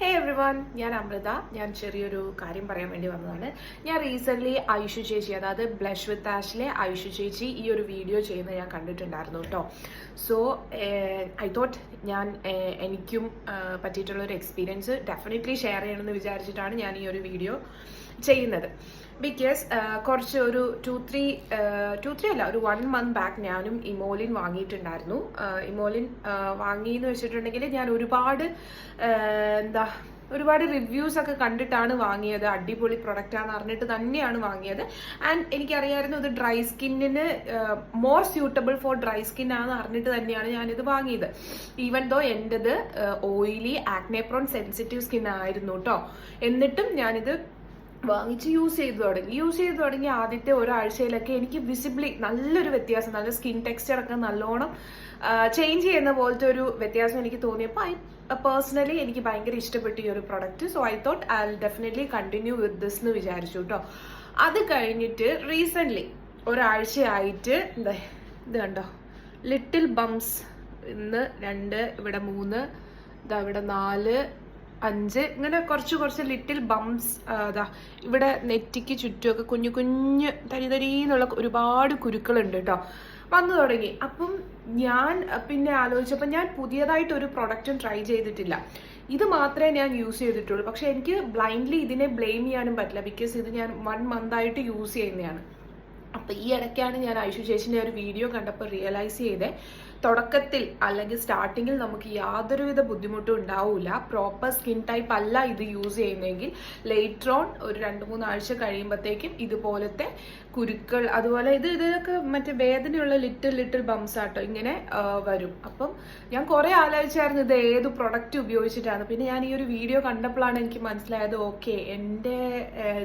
ഹേ every one ഞാൻ അമൃത. ഞാൻ ചെറിയൊരു കാര്യം പറയാൻ വേണ്ടി വന്നതാണ്. ഞാൻ റീസെന്റ്ലി ഐഷു ചേച്ചി അതായത് ബ്ലഷ് വിത്ത് ആഷിലെ ഐഷു ചേച്ചി ഈ ഒരു വീഡിയോ ചെയ്യുന്നത് ഞാൻ കണ്ടിട്ടുണ്ടായിരുന്നു കേട്ടോ സോ ഐ തോട്ട് ഞാൻ എനിക്കും ആഹ്, പറ്റിയിട്ടുള്ള ഒരു എക്സ്പീരിയൻസ് ഡെഫിനറ്റ്ലി ഷെയർ ചെയ്യണമെന്ന് വിചാരിച്ചിട്ടാണ് ഞാൻ ഈ ഒരു വീഡിയോ ചെയ്യുന്നത്. ബിക്കോസ് കുറച്ച് ഒരു ടു ത്രീ ടു ത്രീ അല്ല ഒരു വൺ മന്ത് ബാക്ക് ഞാനും ഇമോലിൻ വാങ്ങിയിട്ടുണ്ടായിരുന്നു. ഇമോലിൻ വാങ്ങിയെന്ന് വെച്ചിട്ടുണ്ടെങ്കിൽ ഞാൻ ഒരുപാട് എന്താ ഒരുപാട് റിവ്യൂസ് ഒക്കെ കണ്ടിട്ടാണ് വാങ്ങിയത്. അടിപൊളി പ്രൊഡക്റ്റ് ആണെന്ന് അറിഞ്ഞിട്ട് തന്നെയാണ് വാങ്ങിയത്. ആൻഡ് എനിക്കറിയായിരുന്നു ഇത് ഡ്രൈ സ്കിന്നിന് more suitable for dry skin ആണെന്ന് അറിഞ്ഞിട്ട് തന്നെയാണ് ഞാനിത് വാങ്ങിയത്. ഈവൻ ദോ എന്റെത് ഓയിലി ആക്നേപ്രോൺ സെൻസിറ്റീവ് സ്കിൻ ആയിരുന്നു കേട്ടോ എന്നിട്ടും ഞാനിത് വാങ്ങിച്ച് യൂസ് ചെയ്തു തുടങ്ങി. യൂസ് ചെയ്തു തുടങ്ങി ആദ്യത്തെ ഒരാഴ്ചയിലൊക്കെ എനിക്ക് വിസിബിളി നല്ലൊരു വ്യത്യാസം നല്ല സ്കിൻ ടെക്സ്ചർ ഒക്കെ നല്ലോണം ചേഞ്ച് ചെയ്യുന്ന പോലത്തെ ഒരു വ്യത്യാസം എനിക്ക് തോന്നിയപ്പോൾ ഐ പേഴ്സണലി എനിക്ക് ഭയങ്കര ഇഷ്ടപ്പെട്ടു ഈ ഒരു product so I thought I definitely continue with this എന്ന് വിചാരിച്ചു കേട്ടോ അത് കഴിഞ്ഞിട്ട് റീസെന്റ്ലി ഒരാഴ്ചയായിട്ട് എന്താ ഇത് കണ്ടോ? ലിറ്റിൽ ബംസ് ഇന്ന് രണ്ട് ഇവിടെ മൂന്ന് ഇതാ ഇവിടെ നാല് അഞ്ച്. ഇങ്ങനെ കുറച്ച് കുറച്ച് ലിറ്റിൽ ബംസ് അതാ ഇവിടെ നെറ്റിക്ക് ചുറ്റുമൊക്കെ കുഞ്ഞു കുഞ്ഞ് തരി തരീന്നുള്ള ഒരുപാട് കുരുക്കളുണ്ട് കേട്ടോ വന്നു തുടങ്ങി. അപ്പം ഞാൻ പിന്നെ ആലോചിച്ചപ്പോൾ ഞാൻ പുതിയതായിട്ട് ഒരു പ്രൊഡക്റ്റും ട്രൈ ചെയ്തിട്ടില്ല. ഇത് മാത്രമേ ഞാൻ യൂസ് ചെയ്തിട്ടുള്ളൂ. പക്ഷെ എനിക്ക് ബ്ലൈൻഡ്ലി ഇതിനെ ബ്ലെയിം ചെയ്യാനും പറ്റില്ല. ബിക്കോസ് ഇത് ഞാൻ വൺ മന്ത് ആയിട്ട് യൂസ് ചെയ്യുന്നതാണ്. അപ്പോൾ ഈ ഇടയ്ക്കാണ് ഞാൻ ഐഷു ചേച്ചിന്റെ ഒരു വീഡിയോ കണ്ടപ്പോൾ റിയലൈസ് ചെയ്തേ. തുടക്കത്തിൽ അല്ലെങ്കിൽ സ്റ്റാർട്ടിങ്ങിൽ നമുക്ക് യാതൊരുവിധ ബുദ്ധിമുട്ടും ഉണ്ടാവില്ല പ്രോപ്പർ സ്കിൻ ടൈപ്പ് അല്ല ഇത് യൂസ് ചെയ്യുന്നതെങ്കിൽ ലേറ്റർ ഓൺ ഒരു രണ്ട് മൂന്നാഴ്ച കഴിയുമ്പോഴത്തേക്കും ഇതുപോലത്തെ കുരുക്കൾ അതുപോലെ ഇത് ഇതൊക്കെ മറ്റേ വേദനയുള്ള ലിറ്റിൽ ലിറ്റിൽ ബംസ് ആട്ടോ ഇങ്ങനെ വരും. അപ്പം ഞാൻ കുറെ ആലോചിച്ചായിരുന്നു ഇത് ഏത് പ്രൊഡക്റ്റ് ഉപയോഗിച്ചിട്ടാണ്. പിന്നെ ഞാൻ ഈ ഒരു വീഡിയോ കണ്ടപ്പോഴാണ് എനിക്ക് മനസ്സിലായത് ഓക്കെ എന്റെ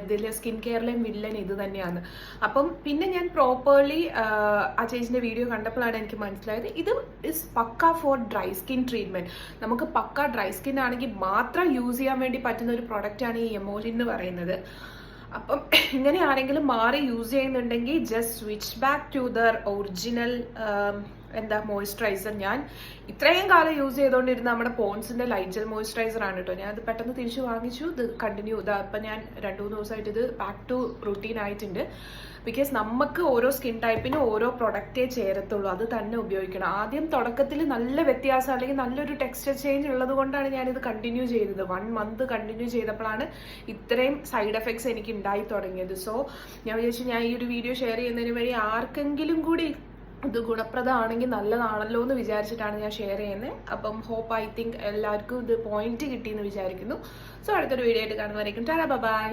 ഇതിലെ സ്കിൻ കെയറിലെ വില്ലൻ ഇത് തന്നെയാണ്. അപ്പം പിന്നെ ഞാൻ പ്രോപ്പർലി ആ ചേച്ചിന്റെ വീഡിയോ കണ്ടപ്പോഴാണ് എനിക്ക് മനസ്സിലായത് ഇത് is pucca for dry skin treatment നമുക്ക് പക്ക ഡ്രൈ സ്കിൻ ആണെങ്കിൽ മാത്രം യൂസ് ചെയ്യാൻ വേണ്ടി പറ്റുന്ന ഒരു പ്രൊഡക്റ്റ് ആണ് ഈ എമോലിൻ എന്ന് പറയുന്നത്. അപ്പം ഇങ്ങനെ ആരെങ്കിലും മാറി യൂസ് ചെയ്യുന്നുണ്ടെങ്കിൽ just switch back to their original എന്താ മോയ്സ്ചറൈസർ ഞാൻ ഇത്രയും കാലം യൂസ് ചെയ്തുകൊണ്ടിരുന്ന നമ്മുടെ പോൺസിന്റെ ജെൽ മോയ്സ്ചറൈസർ ആണ് കേട്ടോ ഞാൻ അത് പെട്ടെന്ന് തിരിച്ചു വാങ്ങിച്ചു. ഇത് കണ്ടിന്യൂ ഇതാ ഇപ്പം ഞാൻ രണ്ട് മൂന്ന് ദിവസമായിട്ട് ഇത് ബാക്ക് ടു റുട്ടീൻ ആയിട്ടുണ്ട്. ബിക്കോസ് നമുക്ക് ഓരോ സ്കിൻ ടൈപ്പിനും ഓരോ പ്രൊഡക്റ്റേ ചേരത്തുള്ളൂ. അത് തന്നെ ഉപയോഗിക്കണം. ആദ്യം തുടക്കത്തിൽ നല്ല വ്യത്യാസം അല്ലെങ്കിൽ നല്ലൊരു ടെക്സ്ചർ ചേഞ്ച് ഉള്ളത് കൊണ്ടാണ് ഞാനിത് കണ്ടിന്യൂ ചെയ്തത്. വൺ മന്ത് കണ്ടിന്യൂ ചെയ്തപ്പോഴാണ് ഇത്രയും സൈഡ് എഫക്ട്സ് എനിക്ക് ഉണ്ടായി തുടങ്ങിയത്. സോ ഞാൻ വിചാരിച്ചു ഞാൻ ഈ ഒരു വീഡിയോ ഷെയർ ചെയ്യുന്നതിന് വഴി ആർക്കെങ്കിലും കൂടി ഇത് ഗുണപ്രദമാണെങ്കിൽ നല്ലതാണല്ലോ എന്ന് വിചാരിച്ചിട്ടാണ് ഞാൻ ഷെയർ ചെയ്യുന്നത് അപ്പം ഹോപ്പ് ഐ തിങ്ക് എല്ലാവർക്കും ഇത് പോയിന്റ് കിട്ടിയെന്ന് വിചാരിക്കുന്നു. സോ അടുത്തൊരു വീഡിയോ ആയിട്ട് കാണുന്നതായിരിക്കും ടാറ്റാ ബൈ